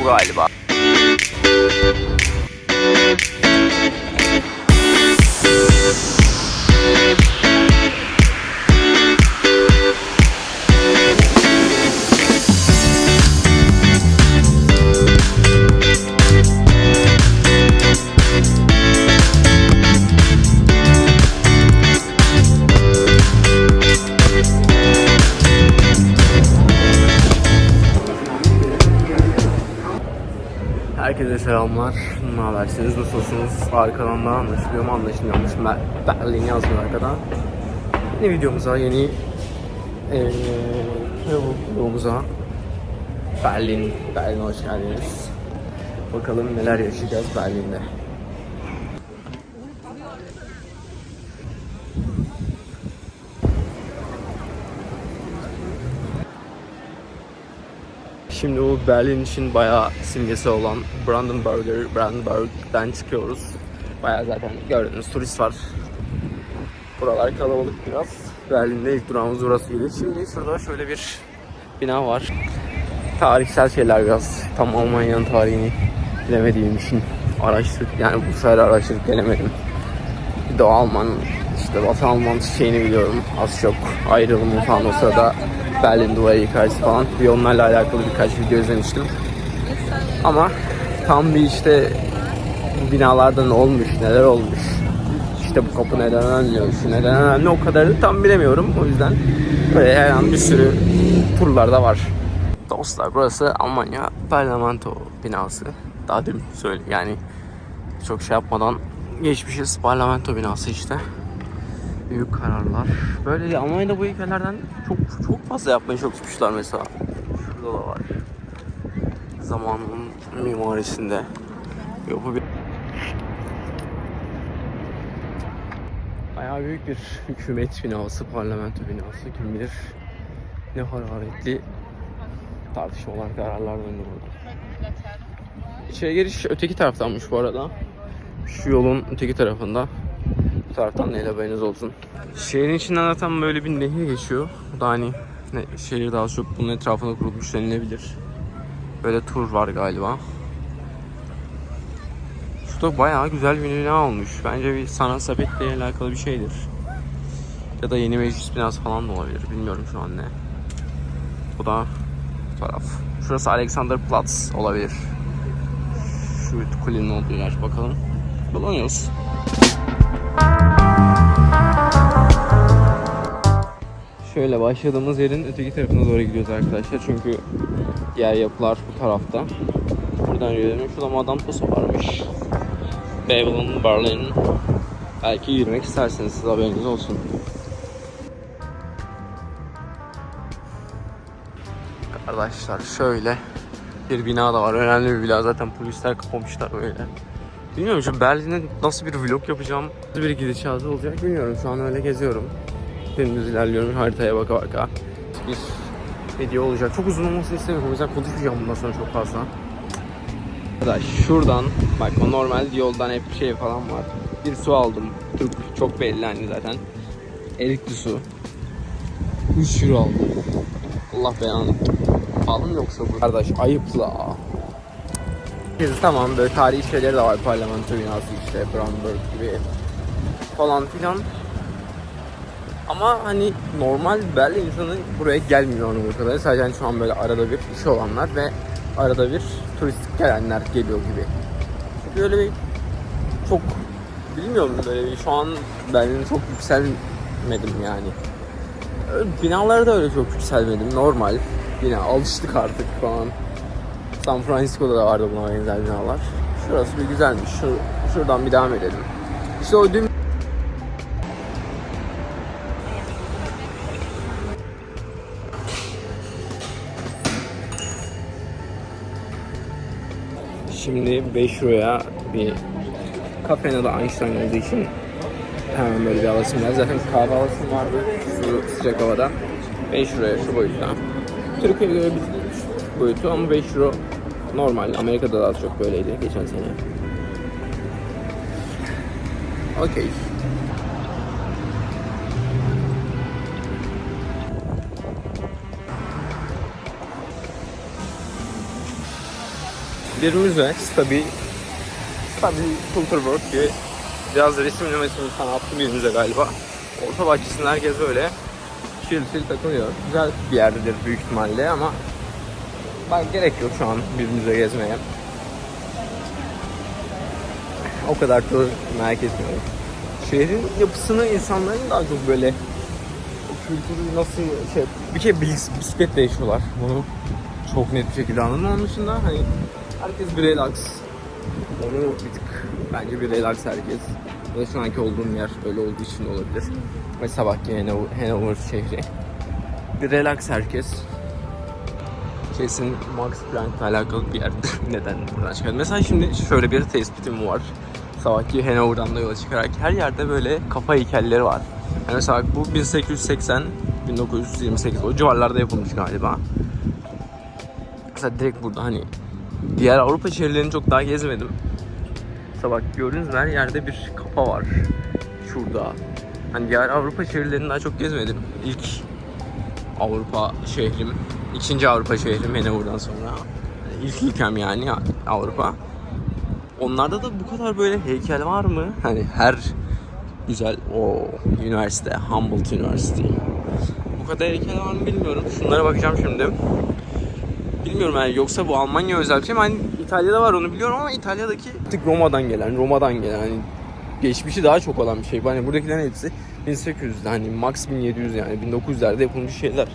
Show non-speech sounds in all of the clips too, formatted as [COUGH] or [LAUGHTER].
bu galiba. Arkadan da anlaşılıyor mu anlaşılmıyormuş. Berlin yazmıyor arkadan. Yeni videomuza, yeni eee videomuza Berlin, Berlin'e hoş geldiniz. Bakalım neler yaşayacağız Berlin'de. Şimdi bu Berlin için bayağı simgesi olan Brandenburger, Brandenburg'dan çıkıyoruz. Bayağı zaten gördüğünüz turist var. Buralar kalabalık biraz. Berlin'de ilk durağımız burasıydı. Şimdi şurada şöyle bir bina var. Tarihsel şeyler biraz. Tam Almanya'nın tarihini bilemediğim için araştırıp yani bu sefer araştırıp gelemedim. O Alman işte Batı Alman şeyini biliyorum az çok ayrılımı falan o sırada Berlin duvarı hikayesi falan bir onlarla alakalı birkaç video izlemiştim. Ama tam bir işte bu binalarda ne olmuş, neler olmuş, işte bu kapı neden önlüyor, şu neden önemli o kadarını tam bilemiyorum. O yüzden böyle her an bir sürü turlarda var. Dostlar burası Almanya parlamento binası. Daha dün söyle yani çok şey yapmadan geçmişiz parlamento binası işte. Büyük kararlar. Böyle Almanya'da bu heykellerden çok çok fazla yapmaya çalışmışlar mesela. Şurada da var. Zamanın mimarisinde. Yok bu bir Bayağı büyük bir hükümet binası, parlamento binası. Kim bilir ne hararetli tartışmalar, kararlar döndü burada. İçeri giriş öteki taraftanmış bu arada. Şu yolun öteki tarafında. Bu taraftan neyle haberiniz olsun. Şehrin içinden zaten böyle bir nehir geçiyor. Bu da hani şehir daha çok bunun etrafında kurulmuş denilebilir. Böyle tur var galiba. Şurada bayağı güzel bir bina olmuş. Bence bir sanat sepetle alakalı bir şeydir. Ya da yeni meclis binası falan da olabilir. Bilmiyorum şu an ne. Bu da bu taraf. Şurası Alexanderplatz olabilir. Şu kulenin olduğu yer bakalım. Bulamıyoruz. Şöyle başladığımız yerin öteki tarafına doğru gidiyoruz arkadaşlar. Çünkü diğer yapılar bu tarafta. Buradan yürüyelim. Şurada Madame Tussauds varmış. Babylon, Berlin. Belki yürümek isterseniz siz haberiniz olsun. Arkadaşlar şöyle bir bina da var. Önemli bir bina. Zaten polisler kapamışlar böyle. Bilmiyorum şu Berlin'e nasıl bir vlog yapacağım, nasıl bir gidişatı olacak bilmiyorum. Şu an öyle geziyorum. Dümdüz ilerliyorum haritaya baka baka. Bir video olacak. Çok uzun olmasını istemiyorum. O yüzden konuşmayacağım bundan sonra çok fazla. Arkadaş şuradan bak o normal yoldan hep şey falan var. Bir su aldım. Türk çok belli hani zaten. Erikli su. 3 euro aldım. Allah belanı. Aldım yoksa bu. Kardeş ayıpla. Herkes tamam böyle tarihi şeyleri de var parlamento binası işte Brandenburg gibi falan filan. Ama hani normal Berlin insanı buraya gelmiyor anladığım kadar. Sadece hani şu an böyle arada bir işi olanlar ve arada bir turistik gelenler geliyor gibi. Çünkü öyle bir çok bilmiyorum böyle bir şu an Berlin'e çok yükselmedim yani. Binalara da öyle çok yükselmedim normal. Yine alıştık artık falan. San Francisco'da da vardı buna benzer binalar. Şurası bir güzelmiş. Şu, şuradan bir devam edelim. İşte o dün Şimdi 5 euroya bir kafenin adı Einstein olduğu için hemen böyle bir alasım var. Zaten kahve alasım vardı şu sıcak havada. 5 euroya şu boyutta. Türkiye'ye göre bir boyutu ama 5 euro normal. Amerika'da daha çok böyleydi geçen sene. Okey. Bir müze, stabil, stabil Culturwork gibi biraz resimlemesi sanatlı bir müze galiba. Orta bahçesinde herkes öyle chill chill takılıyor. Güzel bir yerdedir büyük ihtimalle ama ben gerek yok şu an bir müze gezmeye. O kadar da merak etmiyorum. Şehrin yapısını insanların daha çok böyle kültürü nasıl şey bir bis- bisikletle yaşıyorlar. Bunu çok net bir şekilde anladım. Onun dışında hani herkes bir relax. Onu bir bence bir relax herkes. Da şu anki olduğum yer öyle olduğu için olabilir. Ve sabahki Hanover, Hanover şehri. Bir relax herkes. Kesin Max Planck'la alakalı bir yerdir. [LAUGHS] Neden buradan çıkardım? Mesela şimdi şöyle bir tespitim var. Sabahki Hanover'dan da yola çıkarak her yerde böyle kafa heykelleri var. Yani mesela bu 1880 1928 o civarlarda yapılmış galiba. Mesela direkt burada hani diğer Avrupa şehirlerini çok daha gezmedim. Mesela bak gördüğünüz her yerde bir kafa var. Şurada. Hani diğer Avrupa şehirlerini daha çok gezmedim. İlk Avrupa şehrim, ikinci Avrupa şehrim Hanover'dan sonra. İlk ülkem yani Avrupa. Onlarda da bu kadar böyle heykel var mı? Hani her güzel o üniversite, Humboldt University. Bu kadar heykel var mı bilmiyorum. Şunlara bakacağım şimdi. Bilmiyorum yani yoksa bu Almanya özel bir şey mi? Hani İtalya'da var onu biliyorum ama İtalya'daki tık Roma'dan gelen, Roma'dan gelen hani geçmişi daha çok olan bir şey. Hani buradakilerin hepsi 1800'de hani max 1700 yani 1900'lerde yapılmış şeyler.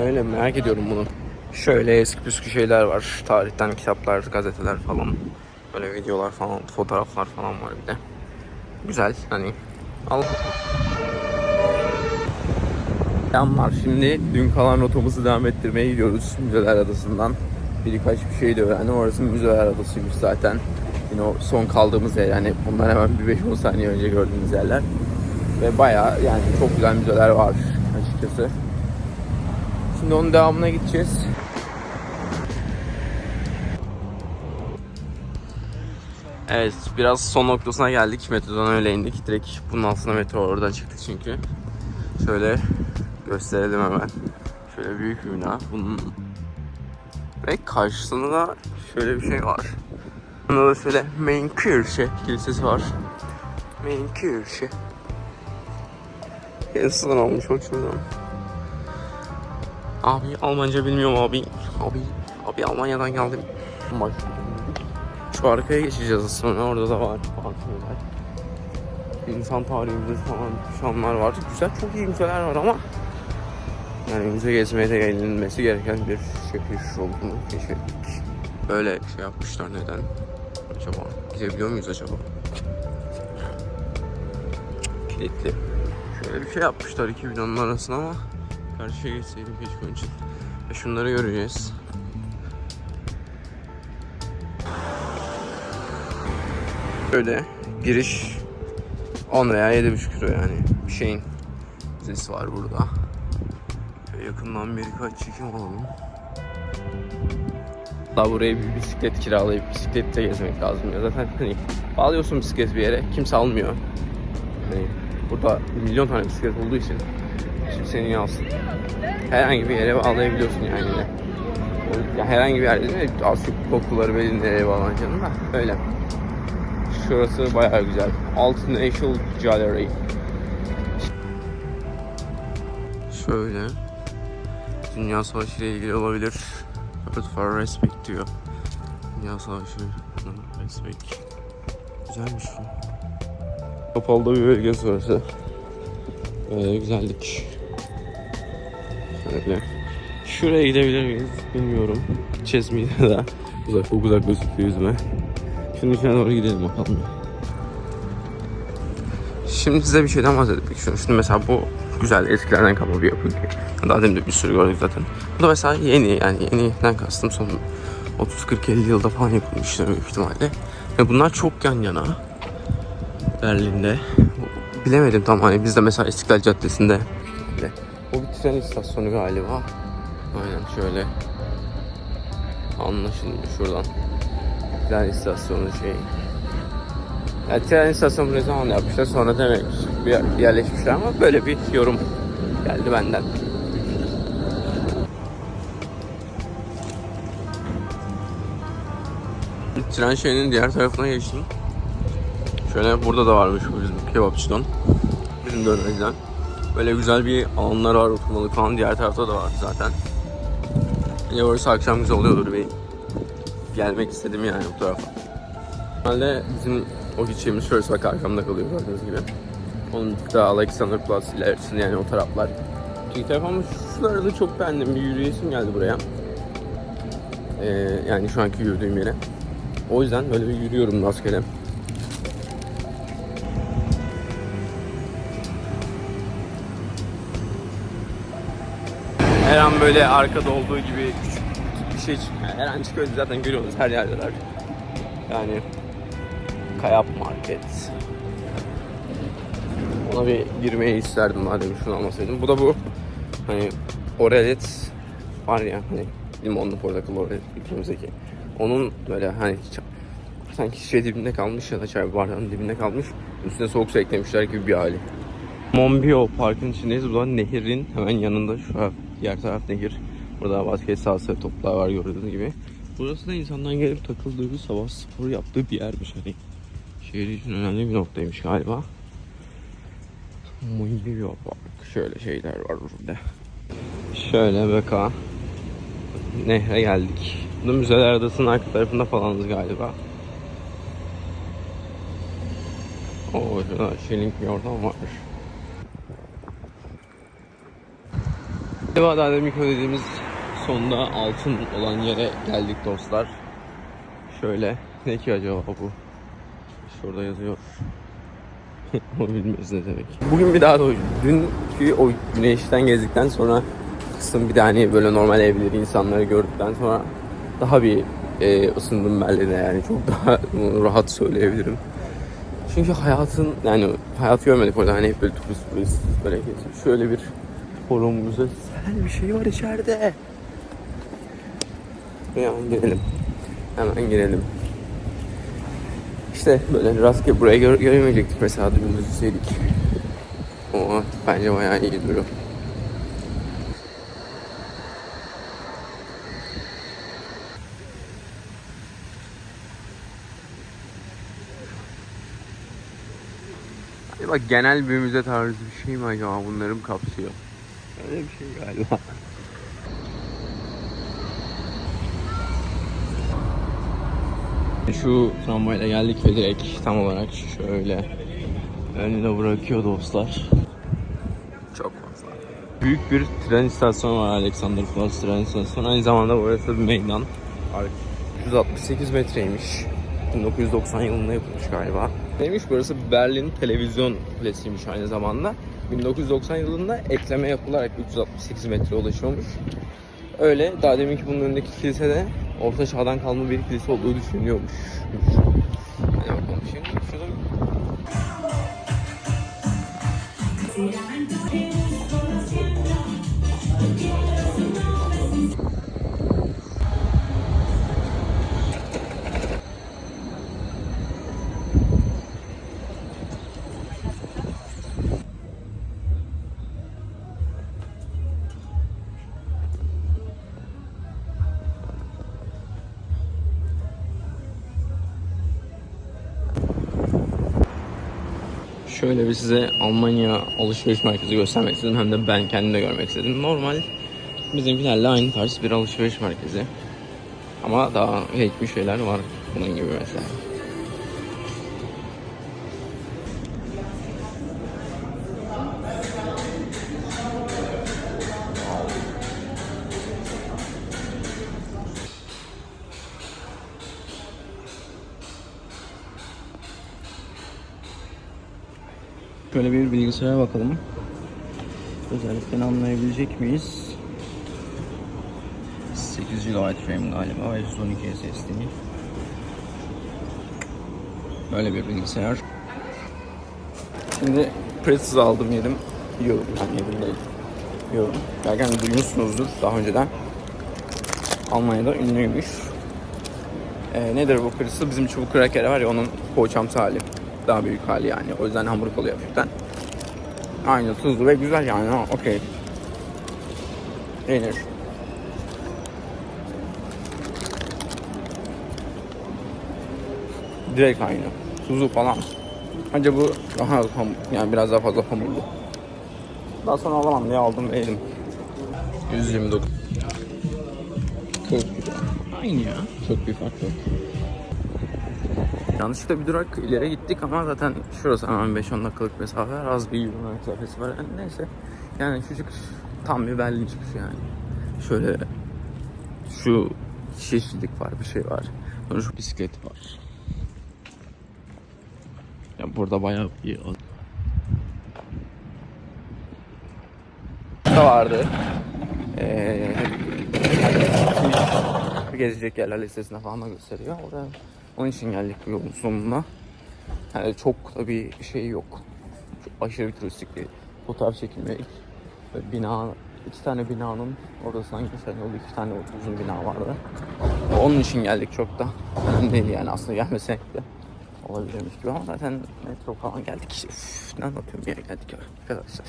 Öyle merak ediyorum bunu. Şöyle eski püskü şeyler var. Tarihten kitaplar, gazeteler falan. Böyle videolar falan, fotoğraflar falan var bir de. Güzel hani. Al. Selamlar. Şimdi dün kalan rotamızı devam ettirmeye gidiyoruz Müzeler Adası'ndan. Birkaç bir şey de öğrendim. Orası Müzeler Adası'ymış zaten. Yine o son kaldığımız yer yani bundan hemen bir 5-10 saniye önce gördüğümüz yerler. Ve bayağı yani çok güzel müzeler var açıkçası. Şimdi onun devamına gideceğiz. Evet biraz son noktasına geldik. Metrodan öyle indik. Direkt bunun altına metro oradan çıktık çünkü. Şöyle gösterelim hemen. Şöyle büyük bir bina. Bunun ve karşısında da şöyle bir şey var. Bunda da şöyle Main Kirche kilisesi var. Main Kirche. Yazısından almış bak şuradan. Abi Almanca bilmiyorum abi. Abi, abi Almanya'dan geldim. Bak. Şu arkaya geçeceğiz sonra orada da var şeyler. İnsan tarihi müzesi falan şu anlar var. Güzel çok iyi müzeler var ama yani müze gezmeye de gelinmesi gereken bir şehir olduğunu keşfettik. Böyle şey yapmışlar neden? Acaba gidebiliyor muyuz acaba? Kilitli. Şöyle bir şey yapmışlar iki binanın arasına ama karşıya geçseydim keşke için. Ve şunları göreceğiz. Böyle giriş 10 veya 7,5 euro yani bir şeyin müzesi var burada. Yakından bir birkaç çekim alalım. Daha buraya bir bisiklet kiralayıp bisikletle gezmek lazım ya. Zaten hani bağlıyorsun bisiklet bir yere kimse almıyor. Hani burada milyon tane bisiklet olduğu için kimse niye alsın? Herhangi bir yere bağlayabiliyorsun yani yine. Ya herhangi bir yerde değil çok kokluları belli nereye bağlanacağını da öyle. Şurası bayağı güzel. Alt National Gallery. Şöyle. Dünya Savaşı ile ilgili olabilir. Earth for Respect diyor. Dünya Savaşı. Respect. Güzelmiş bu. Kapalı bir bölgesi orası. Böyle güzellik. Şöyle. Şuraya gidebilir miyiz bilmiyorum. Ya da uzak, çok uzak gözüküyor yüzüme. Şunun içine doğru gidelim bakalım. Şimdi size bir şeyden bahsetmek istiyorum. Şimdi mesela bu güzel eskilerden kalma bir yapı. Daha demin de bir sürü gördük zaten. Bu da mesela yeni yani yeniden kastım son 30-40-50 yılda falan yapılmıştır büyük ihtimalle. Ve bunlar çok yan yana. Berlin'de. Bilemedim tam hani bizde mesela İstiklal Caddesi'nde. O bir tren istasyonu galiba. Aynen şöyle. Anlaşılıyor şuradan. Tren istasyonu şey. Yani tren istasyonu ne zaman yapmışlar sonra demek bir yerleşmişler ama böyle bir yorum geldi benden. tren şeyinin diğer tarafına geçtim. Şöyle burada da varmış bu bizim kebapçıdan. Bizim dönerciden. Böyle güzel bir alanlar var oturmalık falan. Diğer tarafta da var zaten. Yine orası akşam güzel oluyordur bir gelmek istedim yani bu tarafa. Normalde bizim o gideceğimiz şurası bak arkamda kalıyor gördüğünüz gibi. Onun da Alexander Plus ilerisinde yani o taraflar. İlk taraf ama şuraları çok beğendim. Bir yürüyesim geldi buraya. Ee, yani şu anki yürüdüğüm yere. O yüzden böyle bir yürüyorum rastgele. Her an böyle arkada olduğu gibi küçük bir şey çıkıyor. Her an çıkıyor zaten görüyoruz her yerdeler. Yani Kayap Market. Ona bir girmeyi isterdim madem şunu almasaydım. Bu da bu hani Orelet var ya hani limonlu portakal Orelet ülkemizdeki. Onun böyle hani sanki şey dibinde kalmış ya da çay bardağının dibinde kalmış. Üstüne soğuk su eklemişler gibi bir hali. Monbio Park'ın içindeyiz. Bu da nehrin hemen yanında şu diğer taraf nehir. Burada basket sahası toplar var gördüğünüz gibi. Burası da insanların gelip takıldığı bir sabah spor yaptığı bir yermiş hani. Şehir için önemli bir noktaymış galiba. Monbio Park. Şöyle şeyler var burada. Şöyle baka. Nehre geldik. Bu Müzeler Adası'nın arka tarafında falanız galiba. Oo şurada Şirin bir ortam var. Daha demin dediğimiz sonda altın olan yere geldik dostlar. Şöyle ne ki acaba bu? Şurada yazıyor. [LAUGHS] Ama bilmiyoruz ne demek. Bugün bir daha da dünkü o güneşten gezdikten sonra kısım bir de hani böyle normal evleri insanları gördükten sonra daha bir e, ısındım Berlin'e yani çok daha [LAUGHS] rahat söyleyebilirim. Çünkü hayatın yani hayat görmedik orada hani hep böyle turist turist böyle geziyor. Şöyle bir forum müzesel bir şey var içeride. Hemen girelim. Hemen girelim. İşte böyle rastgele buraya gö göremeyecektik mesela dümdüz gitseydik. Ama bence bayağı iyi duruyor. Acaba genel bir müze tarzı bir şey mi acaba bunları mı kapsıyor? Öyle bir şey galiba. Şu tramvayla geldik ve direkt tam olarak şöyle önüne bırakıyor dostlar. Çok fazla. Büyük bir tren istasyonu var Alexander Plus tren istasyonu. Aynı zamanda burası bir meydan. 168 metreymiş. 1990 yılında yapılmış galiba. Neymiş burası Berlin televizyon kulesiymiş aynı zamanda. 1990 yılında ekleme yapılarak 368 metre ulaşıyormuş. Öyle daha deminki bunun önündeki kilise de Orta Çağ'dan kalma bir kilise olduğu düşünülüyormuş. Hadi bakalım şimdi şurada Şöyle bir size Almanya alışveriş merkezi göstermek istedim. Hem de ben kendim de görmek istedim. Normal bizimkilerle aynı tarz bir alışveriş merkezi. Ama daha geçmiş şeyler var. Bunun gibi mesela. Şöyle bir bilgisayara bakalım. Özelliklerini anlayabilecek miyiz? 8 GB RAM galiba ve 112 SSD. Böyle bir bilgisayar. Şimdi Pretzels aldım yedim. Yiyorum ben yedim değil. Yiyorum. Belki hani duymuşsunuzdur daha önceden. Almanya'da ünlüymüş. Ee, nedir bu Pretzels? Bizim çubuk kraker var ya onun poğaçamsı hali. Daha büyük hali yani. O yüzden hamur kalıyor hafiften. Aynı tuzlu ve güzel yani. Okey. Yenir. Direkt aynı. Tuzu falan. Bence bu daha ham, yani biraz daha fazla hamurlu. Daha sonra alamam diye aldım ve yedim. 129. Çok güzel. Aynı ya. Çok bir fark yok. Yanlışlıkla bir durak ileri gittik ama zaten şurası hemen 5-10 dakikalık mesafe var. Az bir yürüme mesafesi var. Yani neyse. Yani çocuk tam bir Berlin çıkışı yani. Şöyle şu yeşillik var bir şey var. Sonra şu bisiklet var. Ya burada bayağı bir da vardı. Ee, gezecek yerler listesine falan da gösteriyor. Orada onun için geldik bu yolun sonuna. Yani çok da bir şey yok. Çok aşırı bir turistik bir fotoğraf. Böyle bina, iki tane binanın orasından geçen yolda iki tane uzun bina vardı. Onun için geldik çok da. Önemli değil yani aslında gelmesek de olabilirmiş gibi ama zaten metro falan geldik. Üf, ne anlatıyorum yere geldik arkadaşlar.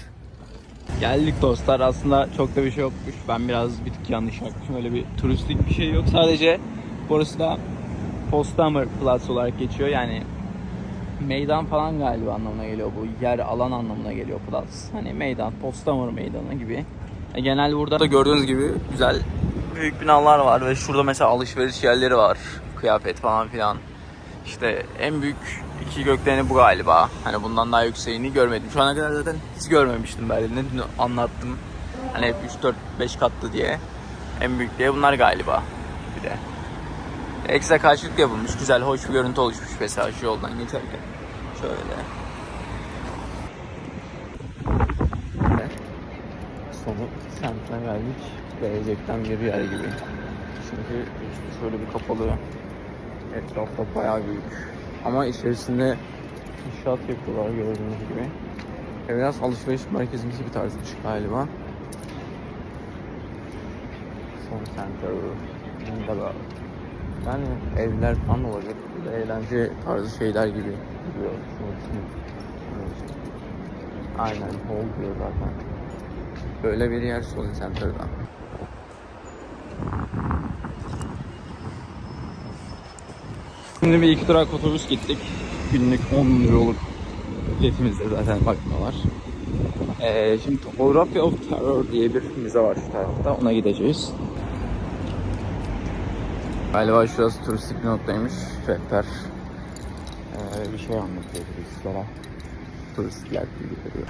Geldik dostlar. Aslında çok da bir şey yokmuş. Ben biraz bir tık yanlış yapmışım. Öyle bir turistik bir şey yok. Sadece burası da Potsdamer Platz olarak geçiyor. Yani meydan falan galiba anlamına geliyor bu. Yer alan anlamına geliyor Platz. Hani meydan, Potsdamer meydanı gibi. E, genel burada Burada gördüğünüz gibi güzel büyük binalar var ve şurada mesela alışveriş yerleri var. Kıyafet falan filan. İşte en büyük iki gökdeleni bu galiba. Hani bundan daha yükseğini görmedim. Şu ana kadar zaten hiç görmemiştim Berlin'de. Dün anlattım. Hani hep 3 4 5 katlı diye. En büyük diye bunlar galiba. Bir de. Ekstra karşılık yapılmış. Güzel, hoş bir görüntü oluşmuş mesela şu yoldan geçerken. Şöyle. Sonu semtine geldik. Gelecekten bir yer gibi. Çünkü işte şöyle bir kapalı etrafta bayağı büyük. Ama içerisinde inşaat yapıyorlar gördüğünüz gibi. Biraz alışveriş merkezimsi bir tarzmış galiba. Son Center, Wunderbar. Yani evler falan olacak. Eğlence tarzı şeyler gibi duruyor. Aynen hall diyor zaten. Böyle bir yer Solin Center'da. Şimdi bir iki durak otobüs gittik. Günlük 10 euroluk biletimizde zaten bakmıyorlar. Ee, şimdi Topography of Terror diye bir müze var şu tarafta. Ona gideceğiz. Galiba şurası turistik bir noktaymış. Rehber ee, bir şey anlatıyor turistlere. Turistler gibi görüyor.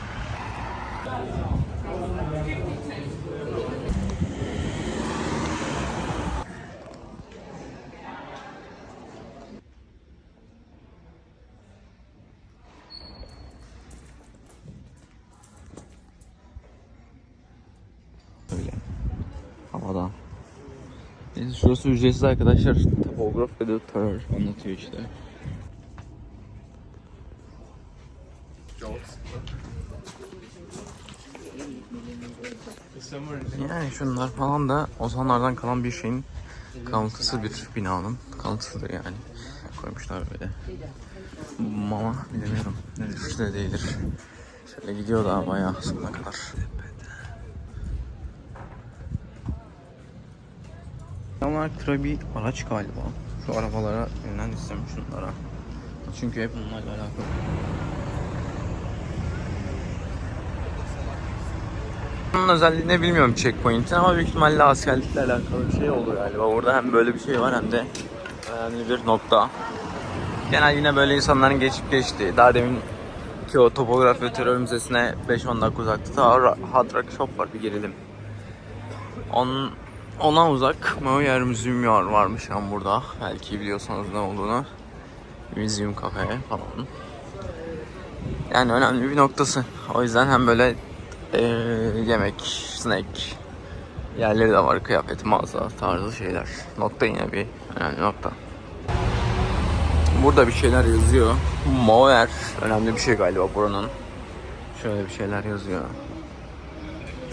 Öyle. Havada. Şurası ücretsiz arkadaşlar. Topograf ve de terör anlatıyor işte. Yani şunlar falan da o zamanlardan kalan bir şeyin kalıntısı bir binanın kalıntısıdır yani. Koymuşlar böyle. Ama bilemiyorum. Nedir işte değildir. Şöyle gidiyor daha bayağı sonuna kadar. Ama tıra bir araç galiba. Şu arabalara yönden istemiş şunlara. Çünkü hep onlarla alakalı. Bunun özelliğini bilmiyorum checkpoint'in ama büyük ihtimalle askerlikle alakalı bir şey olur galiba. Orada hem böyle bir şey var hem de önemli bir nokta. Genel yine böyle insanların geçip geçtiği. Daha demin ki o topografi ve terör müzesine 5-10 dakika uzakta da Hard Rock Shop var bir girelim. Onun ona uzak Mauer Museum var varmış yani burada. Belki biliyorsanız ne olduğunu. Museum Cafe falan. Yani önemli bir noktası. O yüzden hem böyle eee, yemek, snack yerleri de var. Kıyafet, mağaza tarzı şeyler. Nokta yine bir önemli nokta. Burada bir şeyler yazıyor. Mauer önemli bir şey galiba buranın. Şöyle bir şeyler yazıyor.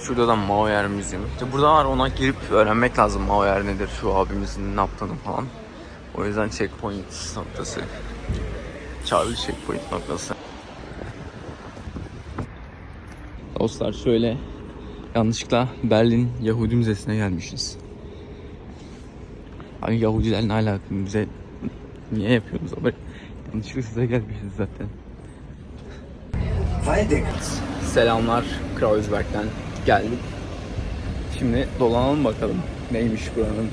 Şurada da Mauer Müziğim. İşte burada var ona girip öğrenmek lazım Mauer nedir, şu abimizin ne yaptığını falan. O yüzden checkpoint noktası. Charlie checkpoint noktası. Dostlar şöyle yanlışlıkla Berlin Yahudi Müzesi'ne gelmişiz. Abi Yahudiler ne alaka bize niye yapıyorsunuz abi? Yanlışlıkla size gelmişiz zaten. Selamlar Kreuzberg'den geldik. Şimdi dolanalım bakalım neymiş buranın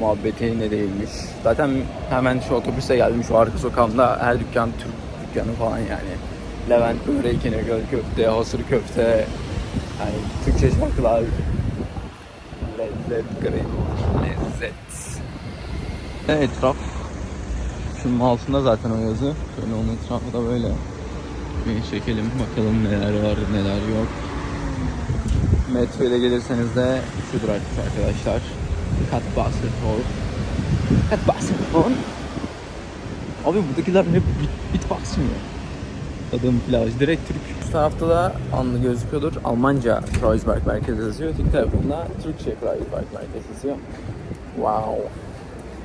muhabbeti ne değilmiş. Zaten hemen şu otobüse geldim şu arka sokağımda her dükkan Türk dükkanı falan yani. Levent börek, İnegöl köfte, hasır köfte, yani Türkçe şarkılar. Lezzet, green, lezzet. Evet, etraf şunun altında zaten o yazı. Şöyle onun etrafı da böyle. Bir çekelim bakalım neler var neler yok. Metro ile gelirseniz de şu durakmış arkadaşlar. Katbassertor. Katbassertor. Abi buradakiler hep bit, bitbox mı? Adım plaj direkt Türk. Şu tarafta da anlı gözüküyordur. Almanca Kreuzberg Merkez yazıyor. Öteki tarafında Türkçe Kreuzberg Merkez yazıyor. Wow.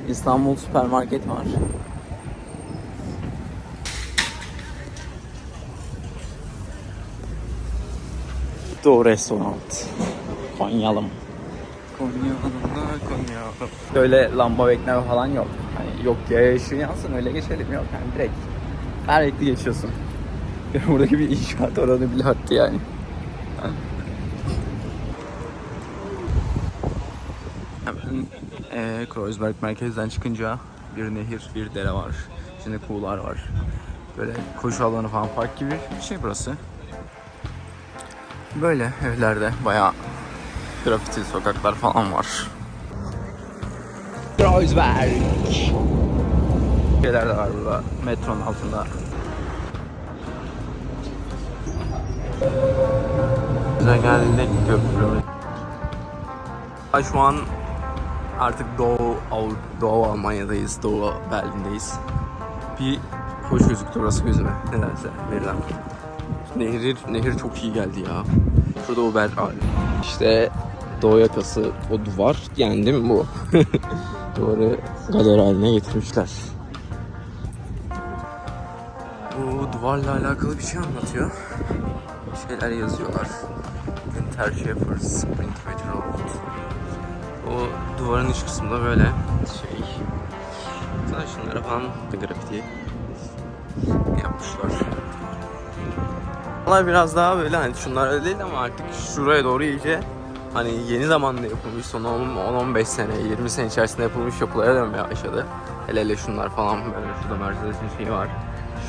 İstanbul süpermarket var. Doğu restoran. Konyalım. Konya'da Konya. Böyle lamba bekleme falan yok. Hani yok ya ışığı yansın öyle geçelim yok. Yani direkt her renkli geçiyorsun. [LAUGHS] Buradaki bir inşaat oranı bile attı yani. Hemen eee Kreuzberg merkezden çıkınca bir nehir, bir dere var. İçinde kuğular var. Böyle koşu alanı falan park gibi bir şey burası. Böyle evlerde bayağı grafiti sokaklar falan var. Kreuzberg. Şeyler de var burada metronun altında. Bize geldik köprü. Ay, Şu an artık Doğu, Avrupa, Doğu Almanya'dayız, Doğu Berlin'deyiz. Bir hoş gözüktü orası gözüme nedense verilen. Nehir, nehir çok iyi geldi ya. Şurada o ber İşte Doğu yakası o duvar yani değil mi bu? [LAUGHS] Duvarı galeri haline getirmişler. Bu duvarla alakalı bir şey anlatıyor. Şeyler yazıyorlar. Günter Schaeffer, Springfield Road. O duvarın iç kısmında böyle şey. Sana şunlara falan da grafiti yapmışlar. Valla biraz daha böyle hani şunlar öyle değil ama artık şuraya doğru iyice hani yeni zamanda yapılmış son 10-15 sene, 20 sene içerisinde yapılmış yapılara dönmeye başladı. Hele hele şunlar falan böyle şurada Mercedes'in şeyi var.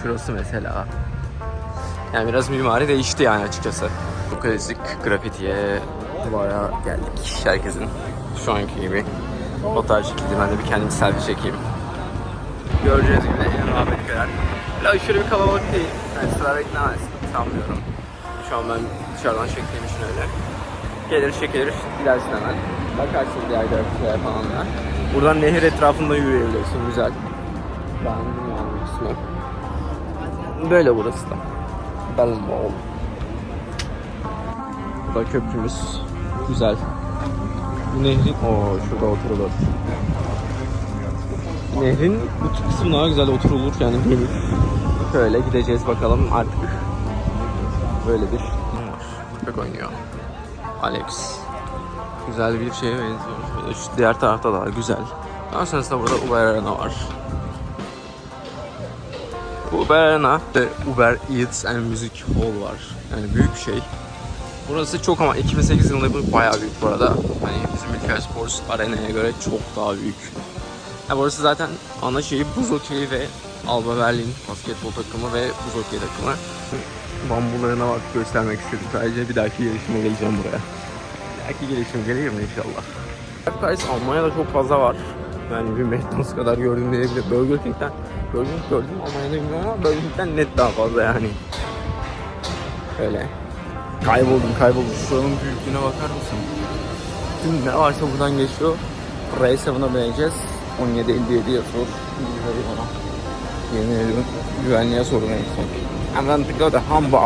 Şurası mesela. Yani biraz mimari değişti yani açıkçası. Bu klasik grafitiye duvara geldik. Herkesin şu anki gibi fotoğraf çekildi. Ben de bir kendim selfie çekeyim. Göreceğiz gibi en rağbet kadar. Böyle aşırı bir kalabalık değil. Yani sıra beklemezsin sanmıyorum. Şu an ben dışarıdan çektiğim için öyle. Gelir çekilir gidersin hemen. Bakarsın diğer grafitilere falan da. Buradan nehir etrafında yürüyebilirsin güzel. Yani bu kısmı. Böyle burası da. Belmol. Bu da köprümüz. Güzel. Bu nehrin... Oo şurada oturulur. Nehrin bu kısmı daha güzel oturulur yani geniş. Şöyle gideceğiz bakalım artık. Böyledir. Köpek oynuyor. Alex. Güzel bir şeye benziyor. Şu diğer tarafta da var. Güzel. Daha sonrasında burada Uber Arena var. Uber Arena ve Uber Eats and Music Hall var. Yani büyük bir şey. Burası çok ama 2008 yılında bu bayağı büyük bu arada. Hani bizim Bilkent Sports Arena'ya göre çok daha büyük. Ya burası zaten ana şeyi buz hokeyi ve Alba Berlin basketbol takımı ve buz hokeyi takımı. Bambularına bak göstermek istedim. Sadece bir dahaki gelişime geleceğim buraya. Bir dahaki gelişim gelir mi inşallah. Guys Almanya'da çok fazla var. Yani bir McDonald's kadar gördüm diyebilirim. Burger King'den Burger King gördüm Almanya'da bilmiyorum ama Burger net daha fazla yani. Öyle. Kayboldum kayboldum. Şuranın büyüklüğüne bakar mısın? Tüm ne varsa buradan geçiyor. Ray7'a bineceğiz. 1757 yazıyor. Güzel ona. Yemin ediyorum güvenliğe sorun en son. and I'm going to go to humble